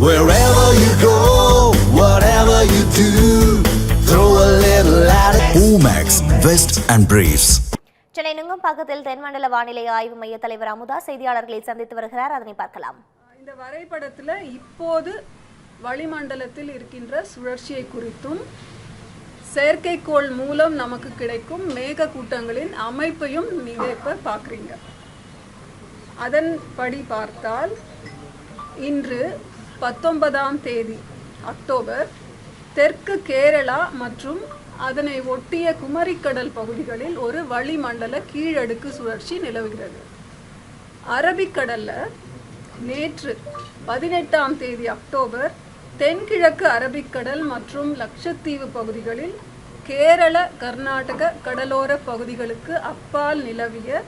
Wherever you go, whatever you do, throw a little at it. Omax, Vest and Briefs. Chennai நுங்கம்பாக்கத்தில் தென்மண்டல வானிலை ஆய்வு மைய தலைவர் அமுதா செய்தியாளர்களை சந்தித்து வருகிறார் அதனை பார்க்கலாம் இந்த வரைபடத்தில் இப்போது வளிமண்டலத்தில் இருக்கின்ற சுழற்சியை குறித்தும் செயற்கைக்கோள் மூலம் நமக்கு கிடைக்கும் மேக கூட்டங்களின் அமைப்பையும் நீங்க இப்ப பார்க்குறீங்க அதன்படி பார்த்தால் இன்று பத்தொன்பதாம் தேதி அக்டோபர் தெற்கு கேரளா மற்றும் அதனை ஒட்டிய குமரிக்கடல் பகுதிகளில் ஒரு வளிமண்டல கீழடுக்கு சுழற்சி நிலவுகிறது. அரபிக்கடல்ல நேற்று பதினெட்டாம் தேதி அக்டோபர் தென்கிழக்கு அரபிக்கடல் மற்றும் லட்சத்தீவு பகுதிகளில் கேரள கர்நாடக கடலோர பகுதிகளுக்கு அப்பால் நிலவிய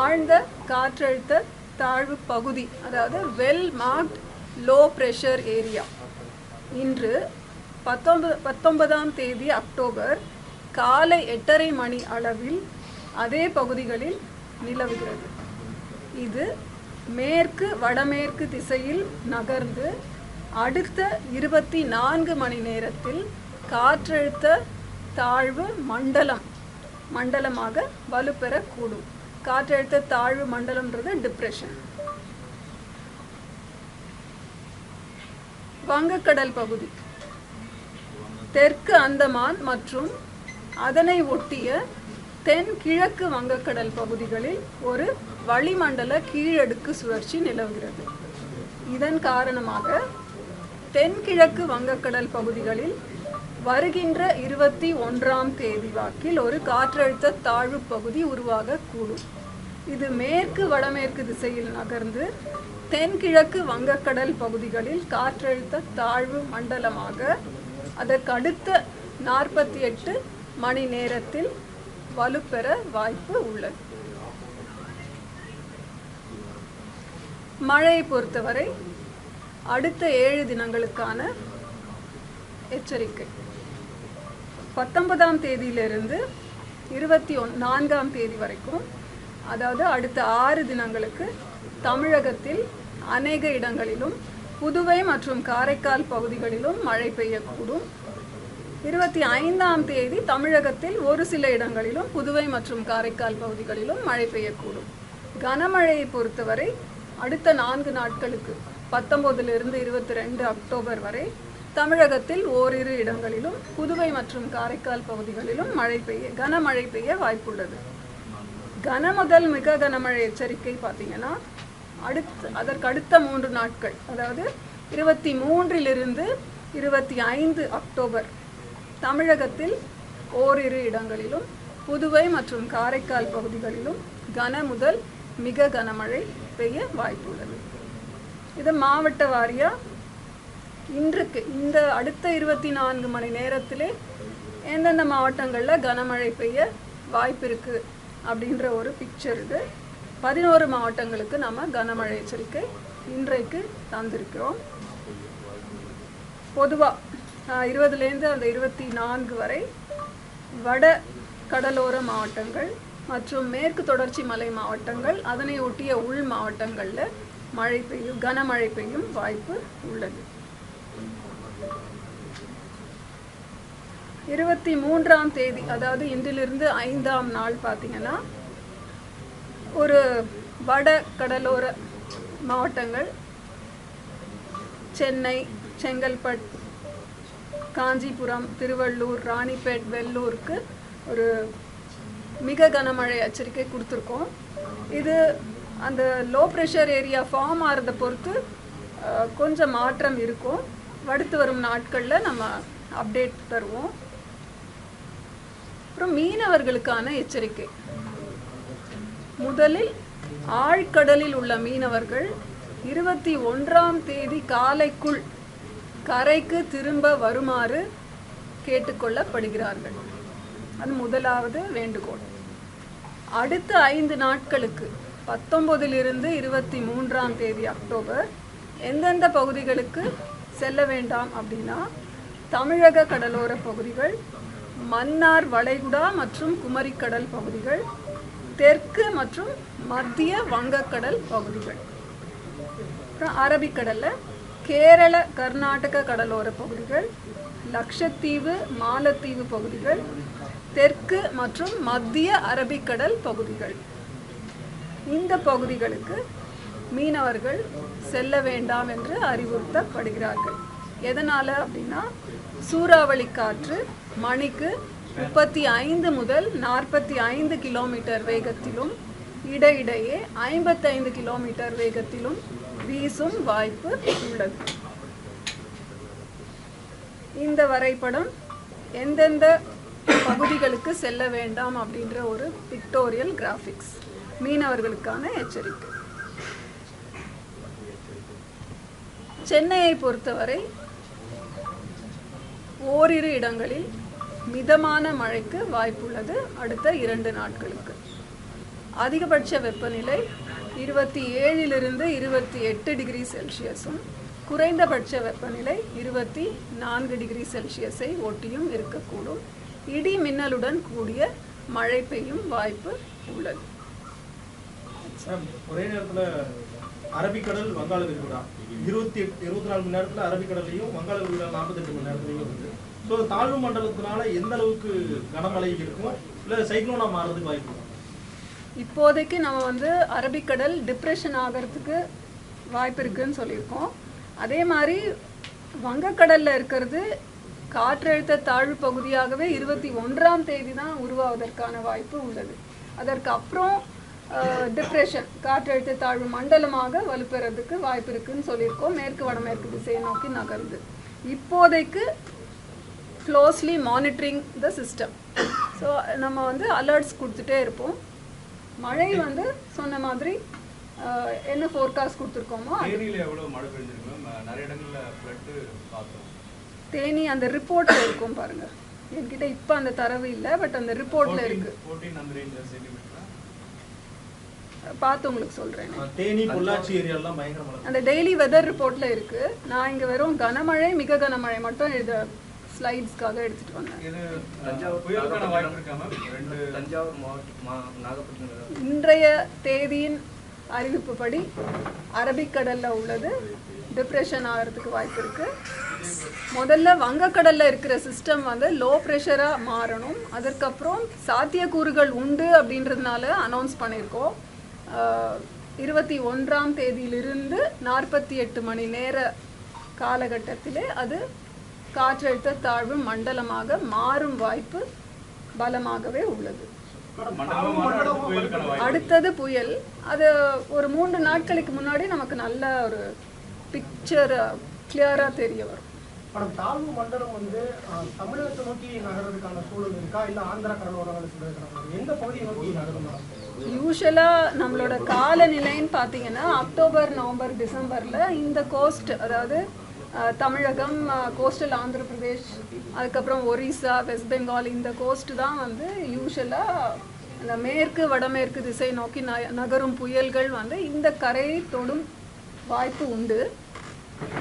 ஆழ்ந்த காற்றழுத்த தாழ்வு பகுதி அதாவது well marked low pressure area இன்று பத்தொன்பது பத்தொன்பதாம் தேதி அக்டோபர் காலை எட்டரை மணி அளவில் அதே பகுதிகளில் நிலவுகிறது. இது மேற்கு வடமேற்கு திசையில் நகர்ந்து அடுத்த இருபத்தி நான்கு மணி நேரத்தில் காற்றழுத்த தாழ்வு மண்டலம் மண்டலமாக வலுப்பெறக்கூடும். காற்றழுத்த தாழ்வு மண்டலம்ன்றது டிப்ரெஷன் வங்கக்கடல் பகுதி. தெற்கு அந்தமான் மற்றும் அதனை ஒட்டிய தென் கிழக்கு வங்கக்கடல் பகுதிகளில் ஒரு வளிமண்டல கீழடுக்கு சுழற்சி நிலவுகிறது. இதன் காரணமாக தென்கிழக்கு வங்கக்கடல் பகுதிகளில் வருகின்ற இருபத்தி ஒன்றாம் தேதி வாக்கில் ஒரு காற்றழுத்த தாழ்வு பகுதி உருவாகக்கூடும். இது மேற்கு வடமேற்கு திசையில் நகர்ந்து தென்கிழக்கு வங்கக்கடல் பகுதிகளில் காற்றழுத்த தாழ்வு மண்டலமாக அதற்கு அடுத்த நாற்பத்தி எட்டு மணி நேரத்தில் வலுப்பெற வாய்ப்பு உள்ளது. மழையை பொறுத்தவரை அடுத்த ஏழு தினங்களுக்கான எச்சரிக்கை. பத்தொன்பதாம் தேதியிலிருந்து இருபத்தி ஒன் நான்காம் தேதி வரைக்கும் அதாவது அடுத்த ஆறு தினங்களுக்கு தமிழகத்தில் அநேக இடங்களிலும் புதுவை மற்றும் காரைக்கால் பகுதிகளிலும் மழை பெய்யக்கூடும். இருபத்தி ஐந்தாம் தேதி தமிழகத்தில் ஒரு சில இடங்களிலும் புதுவை மற்றும் காரைக்கால் பகுதிகளிலும் மழை பெய்யக்கூடும். கனமழையை பொறுத்தவரை அடுத்த நான்கு நாட்களுக்கு பத்தொம்போதிலிருந்து இருபத்தி ரெண்டு அக்டோபர் வரை தமிழகத்தில் ஓரிரு இடங்களிலும் புதுவை மற்றும் காரைக்கால் பகுதிகளிலும் மழை பெய்ய கனமழை பெய்ய வாய்ப்புள்ளது. கன முதல் மிக கனமழை எச்சரிக்கை பார்த்தீங்கன்னா அடுத்து அதற்கு அடுத்த மூன்று நாட்கள். அதாவது இருபத்தி மூன்றிலிருந்து இருபத்தி ஐந்து அக்டோபர் தமிழகத்தில் ஓரிரு இடங்களிலும் புதுவை மற்றும் காரைக்கால் பகுதிகளிலும் கன முதல் மிக கனமழை பெய்ய வாய்ப்புள்ளது. இது மாவட்ட வாரியா? இன்றுக்கு இந்த அடுத்த இருபத்தி நான்கு மணி நேரத்திலே எந்தெந்த மாவட்டங்களில் கனமழை பெய்ய வாய்ப்பு இருக்குது அப்படின்ற ஒரு பிக்சர் இது. பதினோரு மாவட்டங்களுக்கு நம்ம கனமழை எச்சரிக்கை இன்றைக்கு தந்திருக்கிறோம். பொதுவாக இருபதுலேருந்து அந்த இருபத்தி நான்கு வரை வட கடலோர மாவட்டங்கள் மற்றும் மேற்கு தொடர்ச்சி மலை மாவட்டங்கள் அதனை ஒட்டிய உள் மாவட்டங்களில் மழை பெய்யும் கனமழை பெய்யும் வாய்ப்பு உள்ளது. இருபத்தி மூன்றாம் தேதி அதாவது இன்றிலிருந்து ஐந்தாம் நாள் பார்த்தீங்கன்னா ஒரு வட கடலோர மாவட்டங்கள் சென்னை செங்கல்பட் காஞ்சிபுரம் திருவள்ளூர் ராணிப்பேட் வெள்ளூருக்கு ஒரு மிக கனமழை எச்சரிக்கை கொடுத்துருக்கோம். இது அந்த லோ ப்ரெஷர் ஏரியா ஃபார்ம் ஆகிறத பொறுத்து கொஞ்சம் மாற்றம் இருக்கும். அடுத்து வரும் நாட்களில் நம்ம அப்டேட் தருவோம். அப்புறம் மீனவர்களுக்கான எச்சரிக்கை. முதலில் ஆழ்கடலில் உள்ள மீனவர்கள் இருபத்தி ஒன்றாம் தேதி காலைக்குள் கரைக்கு திரும்ப வருமாறு கேட்டுக்கொள்ளப்படுகிறார்கள். அது முதலாவது வேண்டுகோள். அடுத்த ஐந்து நாட்களுக்கு பத்தொன்பதிலிருந்து இருபத்தி மூன்றாம் தேதி அக்டோபர் எந்தெந்த பகுதிகளுக்கு செல்ல வேண்டாம் அப்படின்னா தமிழக கடலோர பகுதிகள் மன்னார் வளைகுடா மற்றும் குமரிக்கடல் பகுதிகள் தெற்கு மற்றும் மத்திய வங்கக்கடல் பகுதிகள். அப்புறம் அரபிக்கடல்ல கேரள கர்நாடக கடலோர பகுதிகள் லக்ஷத்தீவு மாலத்தீவு பகுதிகள் தெற்கு மற்றும் மத்திய அரபிக்கடல் பகுதிகள். இந்த பகுதிகளுக்கு மீனவர்கள் செல்ல வேண்டாம் என்று அறிவுறுத்தப்படுகிறார்கள். எதனால் அப்படின்னா சூறாவளி காற்று மணிக்கு முப்பத்தி ஐந்து முதல் நாற்பத்தி ஐந்து கிலோமீட்டர் வேகத்திலும் இடையிடையே ஐம்பத்தைந்து கிலோமீட்டர் வேகத்திலும் வீசும் வாய்ப்பு உள்ளது. இந்த வரைபடம் எந்தெந்த பகுதிகளுக்கு செல்ல வேண்டாம் அப்படின்ற ஒரு பிக்டோரியல் கிராஃபிக்ஸ் மீனவர்களுக்கான எச்சரிக்கை. சென்னையை பொறுத்தவரை ஓரிரு இடங்களில் மிதமான மழைக்கு வாய்ப்புள்ளது அடுத்த இரண்டு நாட்களுக்கு. அதிகபட்ச வெப்பநிலை இருபத்தி ஏழிலிருந்து இருபத்தி எட்டு டிகிரி செல்சியஸும் குறைந்தபட்ச வெப்பநிலை இருபத்தி நான்கு டிகிரி செல்சியஸை ஒட்டியும் இருக்கக்கூடும். இடி மின்னலுடன் கூடிய மழை பெய்யும் வாய்ப்பு உள்ளது. ஒரே நேரத்தில் அரபிக்கடல் வங்காள விரிகுடா. இருபத்தி எட்டு இருபத்தி நாலு மணி நேரத்தில் அரபிக்கடலையும் வங்காள விரிகுடா நாற்பத்தெட்டு மணி நேரத்துலையும் இருக்கு. ஸோ தாழ்வு மண்டலத்தினால எந்த அளவுக்கு கனமழை இருக்கும்? இல்லை சைக்ளோனா மாறதுக்கு வாய்ப்பு இப்போதைக்கு நம்ம வந்து அரபிக்கடல் டிப்ரெஷன் ஆகிறதுக்கு வாய்ப்பு இருக்குன்னு சொல்லியிருக்கோம். அதே மாதிரி வங்கக்கடலில் இருக்கிறது காற்றழுத்த தாழ்வு பகுதியாகவே இருபத்தி ஒன்றாம் தேதி தான் உருவாவதற்கான வாய்ப்பு உள்ளது. அதற்கு அப்புறம் டிப்ரெஷன் காற்றழுத்த தாழ்வு மண்டலமாக வலுப்பெறதுக்கு வாய்ப்பு இருக்குன்னு சொல்லியிருக்கோம். மேற்கு வடமேற்கு திசையை நோக்கி நகருது இப்போதைக்கு closely monitoring the system so நம்ம வந்து அலர்ட்ஸ் கொடுத்துட்டே இருப்போம். மழை வந்து சொன்ன மாதிரி என்ன ஃபோர்காஸ்ட் கொடுத்துருக்கோமோ தேனி அந்த ரிப்போர்ட்ல இருக்கும் பாருங்க. என்கிட்ட இப்போ அந்த தரவு இல்லை பட் அந்த ரிப்போர்ட்ல இருக்கு. பார்த்து உங்களுக்கு சொல்றேன். தேனி பொள்ளாச்சி ஏரியாலாம் பயங்கர மழை அந்த டெய்லி வெதர் ரிப்போர்ட்ல இருக்கு. நான் இங்க வெறும் கனமழை மிக கனமழை மட்டும் எழுத ஸ்லைட்ஸ்க்காக எடுத்துட்டு வந்தேன். இது தஞ்சாவூர் புயலுக்கான வாய்ப்பு இருக்கா மேம் ரெண்டு தஞ்சாவூர் மாவட்டம் மா நாகப்பட்டினம் இன்றைய தேதியின் அறிவிப்புப்படி அரபிக்கடல்ல உள்ளது. டிப்ரெஷன் ஆகிறதுக்கு வாய்ப்பு இருக்கு முதல்ல வங்கக்கடல்ல இருக்கிற சிஸ்டம் வந்து லோ ப்ரெஷரா மாறணும். அதற்கப்புறம் சாத்தியக்கூறுகள் உண்டு அப்படின்றதுனால அனௌன்ஸ் பண்ணியிருக்கோம் இருபத்தி ஒன்றாம் தேதியிலிருந்து நாற்பத்தி எட்டு மணி நேர காலகட்டத்திலே அது காற்றழுத்த தாழ்வு மண்டலமாக மாறும் வாய்ப்பு பலமாகவே உள்ளது. அடுத்தது புயல். அது ஒரு மூன்று நாட்களுக்கு முன்னாடி நமக்கு நல்ல ஒரு பிக்சர் கிளியரா தெரிய வரும். மேடம் தாழ்வு மண்டலம் வந்து அஹ், தமிழகத்தை நோக்கி நகர்றதுக்கான சூழல் இருக்கா? இல்ல ஆந்திரா கடலோரங்களை சொல்லிருக்காங்க எந்த பகுதியை நோக்கி நகரும் மேடம் யூஸ்வலா நம்மளோட காலநிலைன்னு பார்த்தீங்கன்னா அக்டோபர் நவம்பர் டிசம்பர்ல இந்த கோஸ்ட் அதாவது தமிழகம் கோஸ்டல் ஆந்திர பிரதேஷ் அதுக்கப்புறம் ஒரிசா வெஸ்ட் பெங்கால் இந்த கோஸ்ட் தான் வந்து யூஸ்வலா அந்த மேற்கு வடமேற்கு திசை நோக்கி ந- நகரும் புயல்கள் வந்து இந்த கரையை தொடும் வாய்ப்பு உண்டு.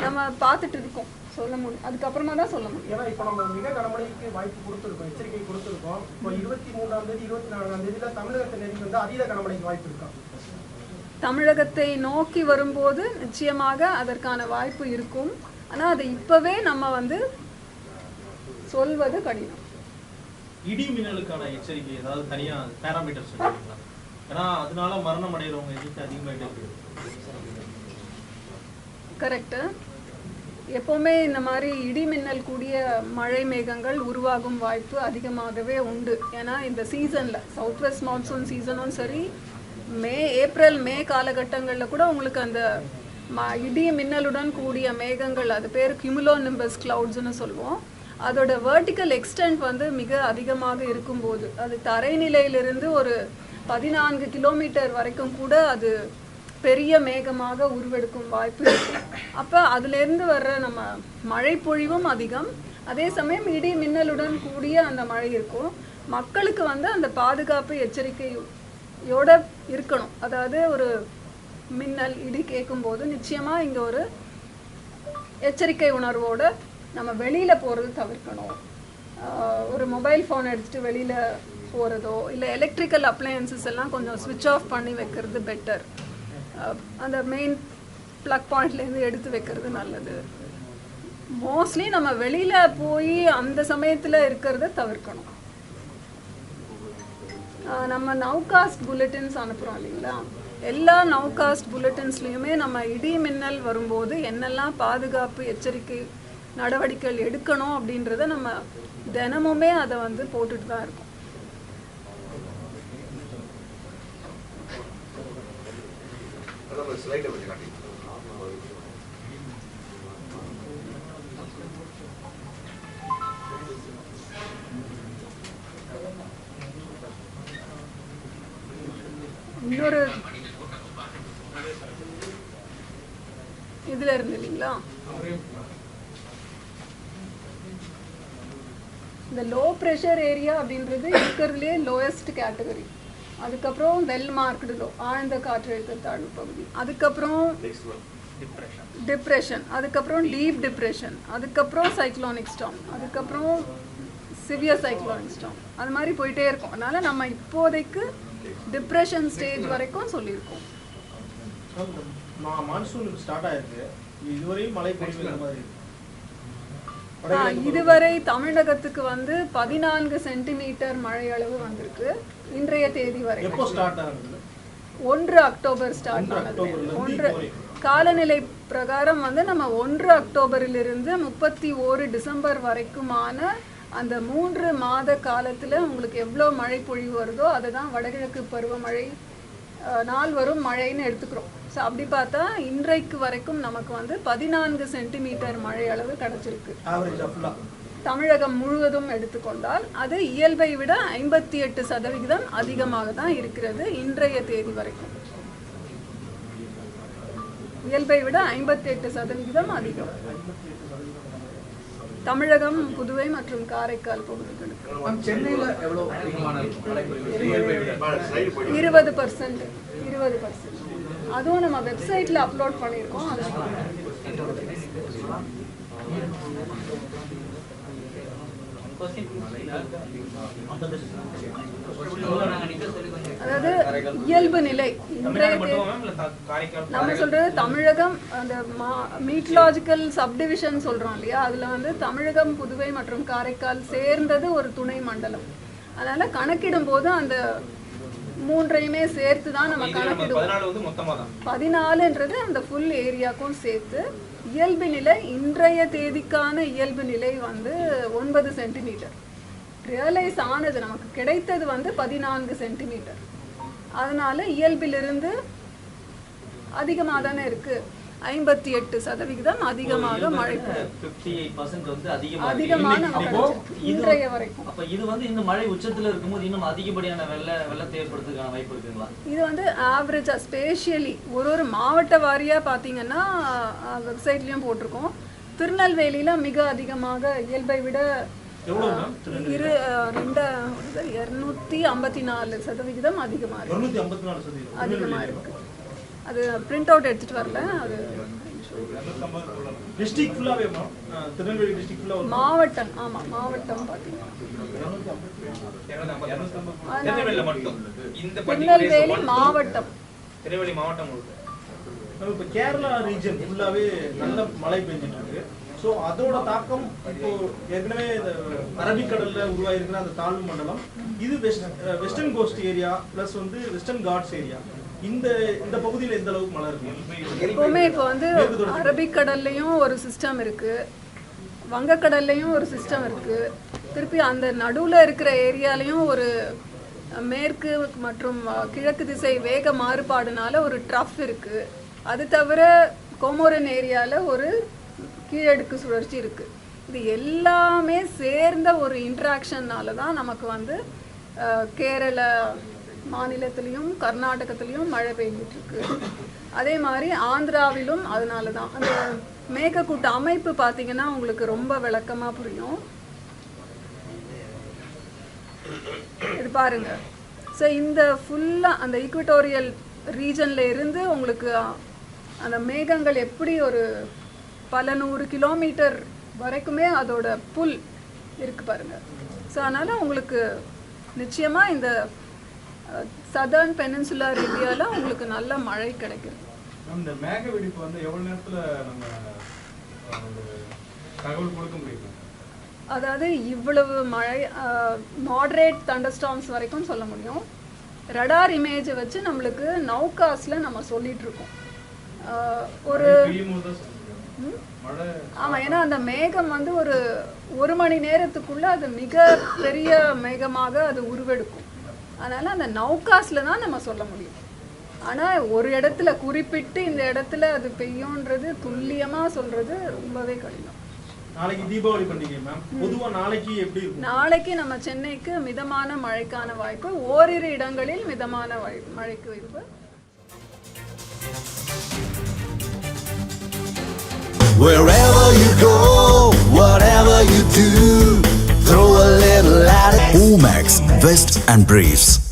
நம்ம பார்த்துட்டு இருக்கோம். சொல்ல முடியும் அதுக்கப்புறமா தான் சொல்ல முடியும். ஏன்னா இப்ப நம்ம மிக கனமழைக்கு வாய்ப்பு கொடுத்துருக்கோம் எச்சரிக்கை கொடுத்துருக்கோம். இப்போ இருபத்தி மூன்றாம் தேதி இருபத்தி நான்காம் தேதியில தமிழகத்தை நெருங்கி வந்து அதீத கனமழைக்கு வாய்ப்பு இருக்கா? தமிழகத்தை நோக்கி வரும்போது நிச்சயமாக அதற்கான வாய்ப்பு இருக்கும். ஆனால் அதை இப்போவே நம்ம வந்து சொல்வது கடினம். இடி மின்னலுக்கான எச்சரிக்கை ஏதாவது தனியா பேராமீட்டர் சொல்லுவீங்களா ஏன்னா அதனால மரணம் அடைகிறவங்க எண்ணிக்கை அதிகமாயிட்டே இருக்கு கரெக்டு எப்போவுமே இந்த மாதிரி இடி மின்னல் கூடிய மழை மேகங்கள் உருவாகும் வாய்ப்பு அதிகமாகவே உண்டு. ஏன்னா இந்த சீசனில் சவுத் வெஸ்ட் மான்சூன் சீசனும் சரி மே ஏப்ரல் மே காலகட்டங்களில் கூட உங்களுக்கு அந்த இடி மின்னலுடன் கூடிய மேகங்கள் அது பேர் கியூமுலோ நிம்பஸ் கிளவுட்ஸ்னு சொல்லுவோம். அதோட வேர்டிக்கல் எக்ஸ்டென்ட் வந்து மிக அதிகமாக இருக்கும்போது அது தரைநிலையிலிருந்து ஒரு பதினான்கு கிலோமீட்டர் வரைக்கும் கூட அது பெரிய மேகமாக உருவெடுக்கும் வாய்ப்பு இருக்கு. அப்போ அதுலேருந்து வர்ற நம்ம மழை பொழிவும் அதிகம். அதே சமயம் இடி மின்னலுடன் கூடிய அந்த மழை இருக்கும். மக்களுக்கு வந்து அந்த பாதுகாப்பு எச்சரிக்கையோட இருக்கணும். அதாவது ஒரு மின்னல் இடி கேட்கும்போது நிச்சயமாக இங்கே ஒரு எச்சரிக்கை உணர்வோடு நம்ம வெளியில் போகிறது தவிர்க்கணும். ஒரு மொபைல் ஃபோன் எடுத்துகிட்டு வெளியில் போகிறதோ இல்லை எலக்ட்ரிக்கல் அப்ளையன்சஸ் எல்லாம் கொஞ்சம் ஸ்விட்ச் ஆஃப் பண்ணி வைக்கிறது பெட்டர் அந்த மெயின் ப்ளக் பாயிண்ட்லேருந்து எடுத்து வைக்கிறது நல்லது. மோஸ்ட்லி நம்ம வெளியில் போய் அந்த சமயத்தில் இருக்கிறத தவிர்க்கணும். நம்ம நவ்காஸ்ட் புல்லட்டின்ஸ் அனுப்புகிறோம் இல்லைங்களா? எல்லா நவ்காஸ்ட் புல்லட்டின்ஸ்லையுமே நம்ம இடி மின்னல் வரும்போது என்னெல்லாம் பாதுகாப்பு எச்சரிக்கை நடவடிக்கைகள் எடுக்கணும் அப்படின்றத நம்ம தினமுமே அதை வந்து போட்டுட்டு தான் இருக்கோம். இன்னொரு இல்லைங்களா இந்த லோ ப்ரெஷர் ஏரியா அப்படின்றது இருக்கிறதுலே லோயஸ்ட் கேட்டகரி அதுக்கப்புறம் வெல் மார்க்டு லோ ஆழ்ந்த காற்றழுத்த தாழ்வு பகுதி. அதுக்கப்புறம் டிப்ரெஷன் அதுக்கப்புறம் டீப் டிப்ரெஷன் அதுக்கப்புறம் சைக்ளோனிக் ஸ்டாம் அதுக்கப்புறம் சிவியர் சைக்ளோனிக் ஸ்டாம் அது மாதிரி போயிட்டே இருக்கும். அதனால நம்ம இப்போதைக்கு டிப்ரெஷன் ஸ்டேஜ் வரைக்கும் சொல்லியிருக்கோம். மான்சூன் ஸ்டார்ட் ஆயிருக்கு. இதுவரையும் மழை பொழிவு இந்த மாதிரி இதுவரை தமிழகத்துக்கு வந்து பதினான்கு சென்டிமீட்டர் மழை அளவு வந்திருக்கு. இன்றைய தேதி வரை. ஒன்று அக்டோபர் ஸ்டார்ட் ஆனது. ஒன்று. காலநிலை பிரகாரம் வந்து நம்ம ஒன்று அக்டோபரிலிருந்து முப்பத்தி ஓரு டிசம்பர் வரைக்குமான அந்த மூன்று மாத காலத்துல உங்களுக்கு எவ்வளோ மழை பொழிவு வருதோ அதை தான் வடகிழக்கு பருவமழை நாள் வரும் மழைன்னு எடுத்துக்கிறோம். ஸோ அப்படி பார்த்தா இன்றைக்கு வரைக்கும் நமக்கு வந்து பதினான்கு சென்டிமீட்டர் மழை அளவு கிடைச்சிருக்கு தமிழகம் முழுவதும் எடுத்துக்கொண்டால் அது இயல்பை விட ஐம்பத்தி எட்டு சதவிகிதம் அதிகமாக தான் இருக்கிறது இன்றைய தேதி வரைக்கும். இயல்பை விட ஐம்பத்தி எட்டு சதவிகிதம் அதிகம். தமிழகம் புதுவை மற்றும் காரைக்கால் பகுதிகளுக்கு. இருபது பர்சன்ட் இருபது பர்சன்ட் அதுவும் நம்ம வெப்சைட்ல அப்லோட் பண்ணியிருக்கோம். அதை அதாவது இயல்பு நிலை. நம்ம சொல்றது தமிழகம் அந்த மீட்லாஜிக்கல் சப்டிவிஷன் சொல்றோம் இல்லையா? அதுல வந்து தமிழகம் புதுவை மற்றும் காரைக்கால் சேர்ந்தது ஒரு துணை மண்டலம். அதனால கணக்கிடும் போது அந்த மூன்றையுமே சேர்த்து தான் நம்ம கணக்கிடுவோம் பதினாலுன்றது அந்த ஃபுல் ஏரியாக்கும் சேர்த்து இயல்பு நிலை இன்றைய தேதிக்கான இயல்பு நிலை வந்து ஒன்பது சென்டிமீட்டர் ரியலைஸ் ஆனது நமக்கு கிடைத்தது வந்து பதினான்கு சென்டிமீட்டர் அதனால இயல்பிலிருந்து அதிகமாக தானே இருக்கு. ஐம்பத்தி எட்டு சதவிகிதம் அதிகமாக மழை பெய்யும். அதிகமான இன்றைய வரைக்கும். அப்ப இது வந்து இந்த மழை உச்சத்துல இருக்கும்போது இன்னும் அதிகப்படியான வெள்ள வெள்ளத்தை ஏற்படுத்துறதுக்கான வாய்ப்பு இருக்குங்களா? இது வந்து ஆவரேஜா ஸ்பேஷியலி ஒரு ஒரு மாவட்ட வாரியா பார்த்தீங்கன்னா வெப்சைட்லயும் போட்டிருக்கோம். திருநெல்வேலியில மிக அதிகமாக இயல்பை விட இரு ரெண்டு இரநூத்தி ஐம்பத்தி நாலு சதவிகிதம் அதிகமா இருக்கு. இருநூத்தி ஐம்பத்தி நாலு சதவீதம் அதிகமா இருக்கு. அது பிரிண்ட் அவுட் எடுத்துட்டு வரல அது டிஸ்ட்ரிக்ட் ஃபுல்லாவே திருநெல்வேலி டிஸ்ட்ரிக்ட் ஃபுல்லா மாவட்டம் ஆமா மாவட்டம் மட்டும். இந்த திருநெல்வேலி மாவட்டம். திருநெல்வேலி மாவட்டம் முழுக்க இப்போ கேரளா ரீஜன் ஃபுல்லாவே நல்ல மழை பெஞ்சிட்டு இருக்கு ஸோ அதோட தாக்கம் இப்போ ஏற்கனவே இந்த அரபிக்கடல்ல உருவாயிருக்கிற அந்த தாழ்வு மண்டலம் இது west western coast area plus வந்து வெஸ்டர்ன் காட்ஸ் ஏரியா இந்த இந்த பகுதியில் எந்த அளவுக்கு மழை இருக்கு எப்பவுமே இப்போ வந்து அரபிக்கடல்லையும் ஒரு சிஸ்டம் இருக்கு. வங்கக்கடல்லையும் ஒரு சிஸ்டம் இருக்கு. திருப்பி அந்த நடுவில் இருக்கிற ஏரியாலையும் ஒரு மேற்கு மற்றும் கிழக்கு திசை வேக மாறுபாடுனால ஒரு ட்ரஃப் இருக்கு. அது தவிர கோமோரன் ஏரியால ஒரு கீழடுக்கு சுழற்சி இருக்கு. இது எல்லாமே சேர்ந்த ஒரு இன்ட்ராக்ஷன்னால தான் நமக்கு வந்து கேரள மாநிலத்திலையும் கர்நாடகத்திலையும் மழை பெய்ஞ்சிட்ருக்கு அதே மாதிரி ஆந்திராவிலும் அதனால தான் அந்த மேகக்கூட்ட அமைப்பு பார்த்தீங்கன்னா உங்களுக்கு ரொம்ப விளக்கமாக புரியும். இது பாருங்க. ஸோ இந்த ஃபுல்லாக அந்த ஈக்குவட்டோரியல் ரீஜனில் இருந்து உங்களுக்கு அந்த மேகங்கள் எப்படி ஒரு பல நூறு கிலோமீட்டர் வரைக்குமே அதோட புல் இருக்கு பாருங்க. ஸோ அதனால் உங்களுக்கு நிச்சயமாக இந்த சதர்ன் பெனின்சுலர் ஏரியாவில் உங்களுக்கு நல்ல மழை கிடைக்கும் இந்த மேக வெடிப்பு வந்து எவ்வளவு நேரத்துல நம்ம தகவல் கொடுக்க முடியும் அதாவது இவ்வளவு மழை மாடரேட் தண்டர்ஸ்டார்ம்ஸ் வரைக்கும் சொல்ல முடியும். ரடார் இமேஜை வச்சு நம்மளுக்கு நௌகாஸில் நம்ம சொல்லிட்டு இருக்கோம். ஒரு ஆமாம் ஏன்னா அந்த மேகம் வந்து ஒரு ஒரு மணி நேரத்துக்குள்ள அது மிக பெரிய மேகமாக அது உருவெடுக்கும். அதனால அந்த நௌகாஸில் தான் நம்ம சொல்ல முடியும். ஆனால் ஒரு இடத்துல குறிப்பிட்டு இந்த இடத்துல அது பெய்யும்ன்றது துல்லியமாக சொல்றது ரொம்பவே கடினம். நாளைக்கு தீபாவளி பண்டிகை மேம் பொதுவா நாளைக்கு எப்படி இருக்கும்? நாளைக்கு நம்ம சென்னைக்கு மிதமான மழைக்கான வாய்ப்பு ஓரிரு இடங்களில் மிதமான மழைக்கு வாய்ப்பு. Wherever you go, whatever you do, grow a little and Briefs.